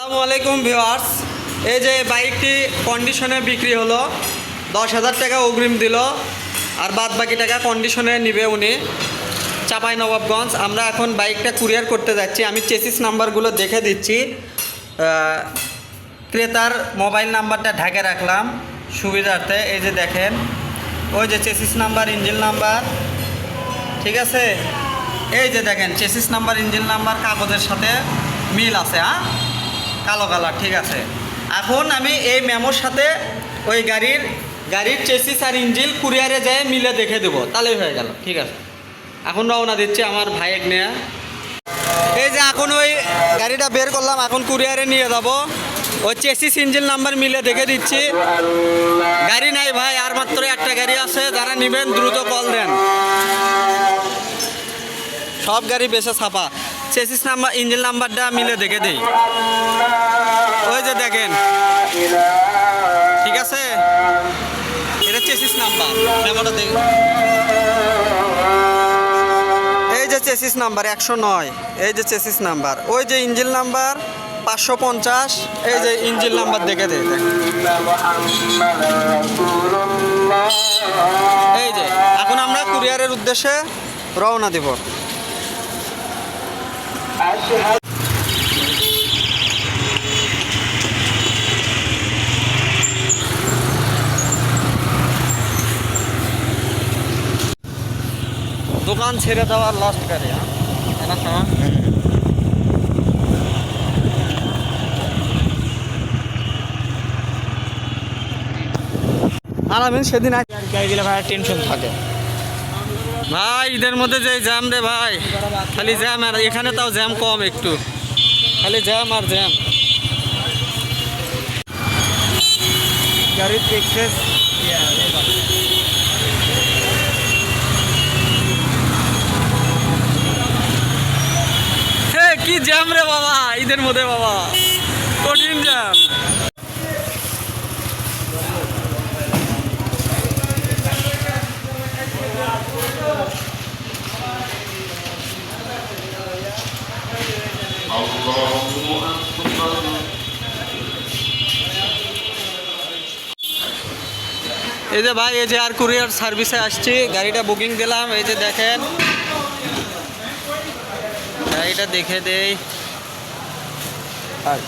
আসসালামু আলাইকুম ভিউয়ার্স। এই যে বাইকটি কন্ডিশনে বিক্রি হলো, দশ হাজার টাকা অগ্রিম দিল, আর বাদ বাকি টাকা কন্ডিশনে নিবে উনি। চাপাই নবাবগঞ্জ, আমরা এখন বাইকটা কুরিয়ার করতে যাচ্ছি। আমি চেসিস নাম্বারগুলো দেখে দিচ্ছি। ক্রেতার মোবাইল নাম্বারটা ঢাকে রাখলাম সুবিধার্থে। এই যে দেখেন, ওই যে চেসিস নাম্বার ইঞ্জিন নাম্বার ঠিক আছে? এই যে দেখেন চেসিস নাম্বার ইঞ্জিন নাম্বার কাগজের সাথে মিল আছে হ্যাঁ? কালো কালার, ঠিক আছে। এখন আমি এই মেমোর সাথে ওই গাড়ির গাড়ির চেসিস আর ইঞ্জিন কুরিয়ারে যেয়ে মিলে দেখে দেবো। তাহলেই হয়ে গেল, ঠিক আছে। এখন রওনা দিচ্ছে আমার ভাইয়ের নিয়ে। এই যে এখন ওই গাড়িটা বের করলাম, এখন কুরিয়ারে নিয়ে যাব। ওই চেসিস ইঞ্জিন নাম্বার মিলে দেখে দিচ্ছি। গাড়ি নাই ভাই, আর মাত্র একটা গাড়ি আছে, যারা নেবেন দ্রুত কল দেন। সব গাড়ি বেশে ছাপা। চেসিস নাম্বার ইঞ্জিন নাম্বারটা মিলে দেখে দিই। ওই যে দেখেন। ঠিক আছে? এটা চেসিস নাম্বার মেমোটা দেখ এই যে চেসিস নাম্বার, একশো নয়। এই যে চেসিস নাম্বার, ওই যে ইঞ্জিন নাম্বার, পাঁচশো পঞ্চাশ। এই যে ইঞ্জিন নাম্বার দেখে দে এই যে, এখন আমরা কুরিয়ারের উদ্দেশ্যে রওনা দেব। দোকান ছেড়ে দেওয়ার লাস্ট গাড়ি হ্যাঁ? আলামিন সেদিন আগে গাড়ি দিলে ভাই টেনশন থাকে। ভাই ঈদের মধ্যে যে জ্যাম রে ভাই। খালি জ্যাম আর এখানে তাও জ্যাম কম একটু। খালি জ্যাম আর জ্যাম। গাড়ির এক্সেস হে কি জ্যাম রে বাবা ঈদের মধ্যে বাবা। কঠিন জ্যাম। এই যে ভাই, এই যে আর কুরিয়ার সার্ভিসে আসছি। গাড়িটা বুকিং দিলাম, এই যে দেখেন। গাড়িটা দেখে দেই। আর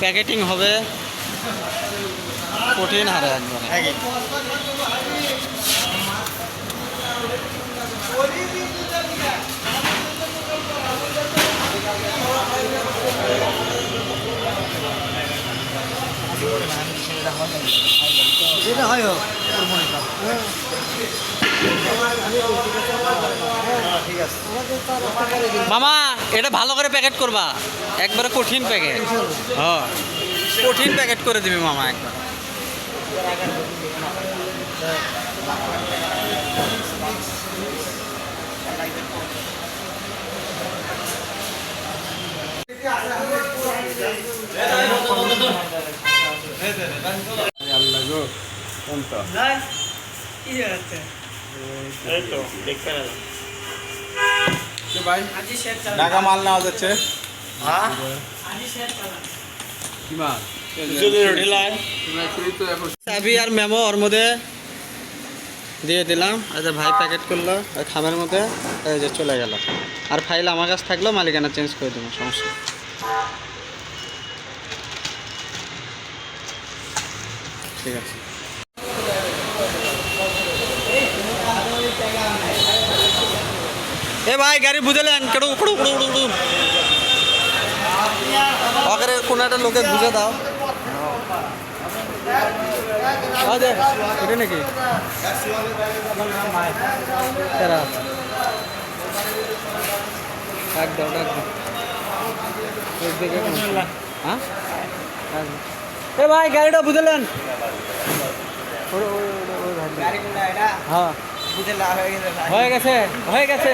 প্যাকেটিং হবে। কঠিন হারে একবার যেটা হয় হোক ঠিক আছে মামা, এটা ভালো করে প্যাকেট করবা। একবারে কঠিন প্যাকেট হ্যাঁ। কঠিন প্যাকেট করে দিবি মামা একবার। এই তো দেখতে ভাই? ঢাকা মাল নেওয়া যাচ্ছে। হ্যাঁ? কি মাল? যদি ঢিলায় তো এখন। চাবি আর মেমো ওর মধ্যে দিয়ে দিলাম। এই যে ভাই প্যাকেট করল খামের মধ্যে এই যে চলে গেল। আর ফাইল আমার কাছে থাকল মালিকানা চেঞ্জ করে দেবো সমস্যা ঠিক আছে। এ ভাই গাড়ি বুঝলেন কেটু কুড়ু কুড়ু কুড়ু কুড়ু ওখানে কোনো একটা লোকে বুঝে দাও আদে এটা নাকি তেরা ডাক দাও ডাক দাও ওই দিকে কোন হ্যাঁ ডাক দাও। এ ভাই গাড়িটা বুঝলেন ওই- ওই- ওই- ওই ভাই। হ্যাঁ হয়ে গেছে হয়ে গেছে